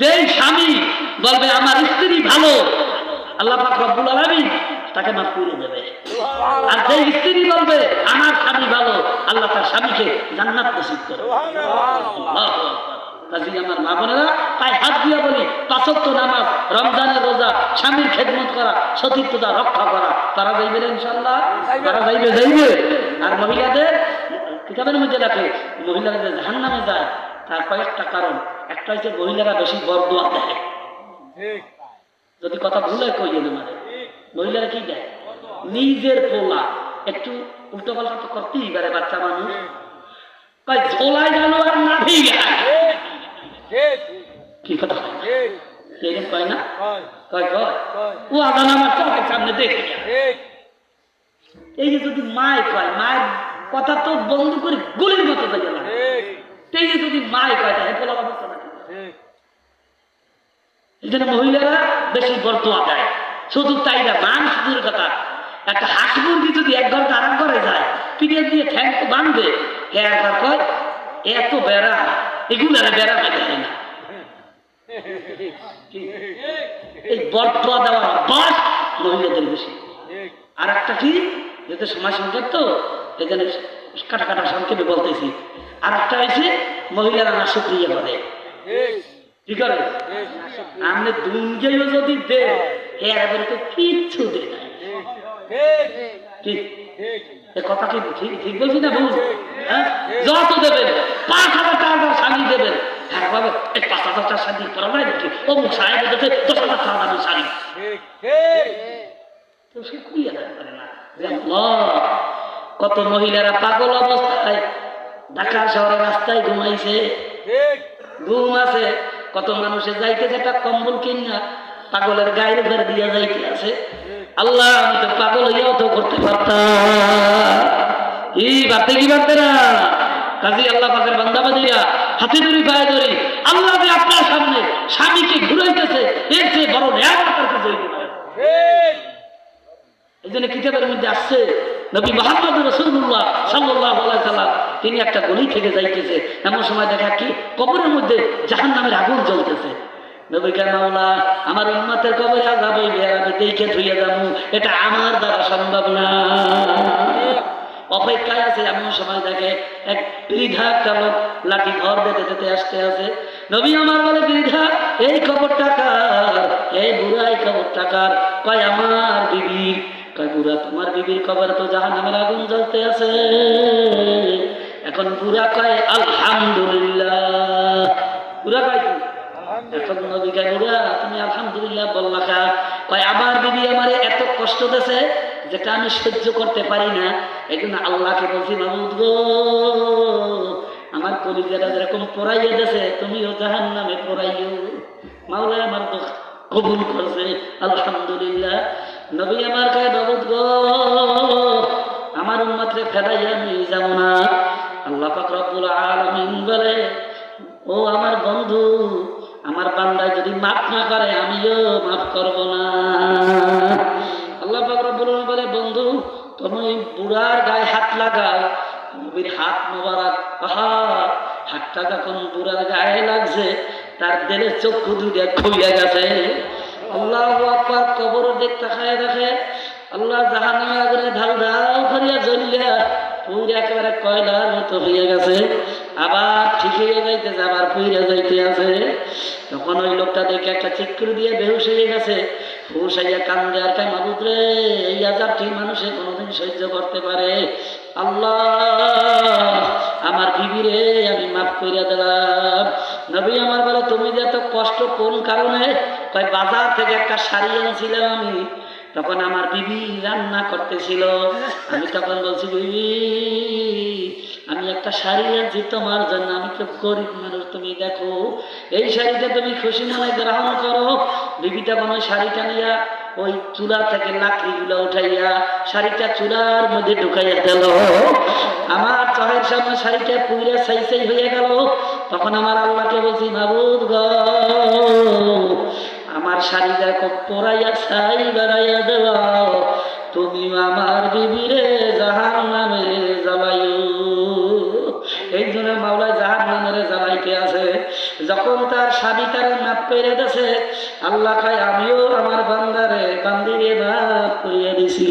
যেই স্বামী বলবে, আমার স্ত্রী ভালো। আল্লাহ রব্বুল তাকে মাফ করে দেবে। আর যেই স্ত্রী বলবে, আমার স্বামী ভালো, আল্লাহ তার স্বামীকে জান্নাত নসিব করে। আমার মা বোনেরা, তাই হাত দিয়া বলি, পাঁচক্ত নামাজ, রমজানের রোজা, স্বামীর খেদমত করা, সতীর্থতা রক্ষা করা, তারা যাইবে ইনশাল্লাহ তারা যাইবে যাইবে। আর মহিলাদের, কিতাবের মধ্যে রাখে যে নামে যায় তার কয়েকটা কারণ। একটা হচ্ছে মহিলারা বেশি বরদোয়া দেয়। যদি কথা ভুলে কইয়ে মানে মহিলারা কি দেয়? নিজের পোলা। একটু উল্টো পাল্টা তো করতেই পারে বাচ্চা মানুষ। ঝোলাই গেল আর না কি কথা এরকম কয় না? কয়। কয় ও আদান আমার চোখের সামনে দেখে। এই যে যদি মায় কয় মায়ের কথা তো বন্ধ করে গুলির মতো হয়ে গেল যে যদি মায় কয় তাহলে পোলা অবস্থা নাকি? এই জন্য মহিলারা বেশি বর্তোয়া দেয়। শুধু তাই না মান শুধুর কথা। একটা হাঁস মুরগি যদি এক ঘণ্টা আরাম করে যায় পিঠে দিয়ে ঠ্যাং তো বাঁধবে একবার কয় এত বেড়া এগুলো বেড়া বেড়ে না। এই বর্তোয়া দেওয়ার অভ্যাস মহিলাদের বেশি। আর একটা কি? যেহেতু সময় সংকেত তো এখানে কাটা কাটা সংক্ষেপে বলতেছি। আর একটা হয়েছে, মহিলারা না সুক্রিয়া করে। কি করে? আপনি দুঞ্জেও যদি দে কিচ্ছু দে এ কথা কি ঠিক ঠিক বলছি না হ্যাঁ? যত দেবেন, পাঁচ হাজার টাকা দেবেন। হ্যাঁ বাবা, এই পাঁচ হাজার টাকা করা নাকি? সাহেব বলতেছে, দশ হাজার টাকা তো সে না। কত মহিলারা পাগল অবস্থায় ঢাকা শহরের রাস্তায় ঘুমাইছে। ঘুম আছে কত মানুষে যাইতেছে একটা কম্বল কিনা পাগলের গায়ের উপর দিয়া যাইতে আছে। আল্লাহ আমি তো পাগল হইয়াও তো করতে পারতাম। ই বাড়তে কি পারতে না কাজী আল্লাহ পাকের বান্দাবাদিরা হাতে ধরি পায়ে ধরি আল্লাহ যে আপনার সামনে স্বামীকে ঘুরাইতেছে এর চেয়ে বড় ন্যায় আপনার কাছে এই জন্য কিতাবের মধ্যে আসছে নবী মোহাম্মদ রসুল্লাহ সাল্লাহ সাল্লাম, তিনি একটা গলি থেকে যাইতেছে। এমন সময় দেখা কি, কবরের মধ্যে জাহান নামের আগুন জ্বলতেছে। নবী কেন আমার উন্মতের কবরে আজাব হইবে আমি দেখে ধুইয়া যাব। এটা আমার দ্বারা সম্ভব না। অপেক্ষায় আছে, এমন সময় দেখে এক বৃদ্ধা লোক লাঠি ঘর বেঁধে যেতে আসতে আছে। নবী আমার বলে, বৃদ্ধা, এই খবর টাকার এই বুড়া এই খবর টাকার কয়, আমার বিবির কয় তোমার বিবির খবর তো জাহান নামের আগুন জ্বলতে আছে। এখন বুড়া কয়, আলহামদুলিল্লাহ। বুড়া কয় এখন নবী কয় বুড়া তুমি আলহামদুলিল্লাহ বললা কয়, আমার বিবি এত কষ্ট দেছে যেটা আমি সহ্য করতে পারি না। এই আল্লাহকে বলছি মাহমুদ গো, আমার কলিজাটা যেরকম পড়াইয়ে দেছে তুমিও জাহান নামে পড়াইও। মাওলা আমার কবুল করছে, আলহামদুলিল্লাহ। নবী আমার কায় বাবুদ গো, আমার উন্মাত্রে ফেরাইয়া নিয়ে যাব না। আল্লাহ পাক রব্বুল আলামিন বলে, ও আমার বন্ধু, আমার বান্দায় যদি মাফ না করে, আমিও মাফ করব না। আল্লাহ পাক রব্বুল বলে, বন্ধু, তুমি বুড়ার গায়ে হাত লাগাও, নবীর হাত মোবারক, আহা, হাতটা যখন বুড়ার গায়ে লাগছে, তার দেলের চক্ষু দুটা খুইয়া গেছে। আল্লাহ আকবার কবর দেখতে খায় দেখে, আল্লাহ জাহান আগুনে ঢাল ঢাল করিয়া জ্বলিয়া পুরে একেবারে কয়লার মতো হইয়া গেছে। আবার ঠিক হয়ে যাইতেছে আবার পুইরা যাইতে আছে। তখন ওই লোকটা দেখে একটা চিক্কুর দিয়ে বেহুশ হয়ে গেছে। হুশ হইয়া কান্দে, আর কাই মাবুদ রে, এই আজাবটি মানুষে কোনোদিন সহ্য করতে পারে? আল্লাহ, আমার বিবিরে আমি মাফ করিয়া দিলাম। নবী আমার কষ্ট কোন কারণে? কয়, বাজার থেকে একটা শাড়ি আনছিলাম আমি। তখন আমার বিবি রান্না করতেছিল। আমি তখন বলছি, বিবি, আমি একটা শাড়ি আনছি তোমার জন্য। আমি তো গরিব মানুষ, তুমি দেখো। এই শাড়িটা তুমি খুশি মনে গ্রহণ করো। বিবি তখন ওই শাড়িটা নিয়া ওই চুলা থেকে লাকড়িগুলো উঠাইয়া শাড়িটা চুলার মধ্যে ঢুকাইয়া দিল। চহের সামনে শাড়িটা পুইরা সাই সাই হয়ে গেল। তখন আমার আল্লাহকে বলছি, মাবুদ গ, আমার শাড়ি দেখো পরাইয়া ছাই বেড়াইয়া দেওয়া। তুমি আমার বিবিরে জাহান নামে জ্বালাইও। এই জন্য মাওলা জাহান নামের জ্বালাইতে আছে। যখন তার সাবিতারে মাপ করে দেছে আল্লাহ খায় আমিও আমার বান্দারে, বান্দিরে মাপ করিয়া দিছি।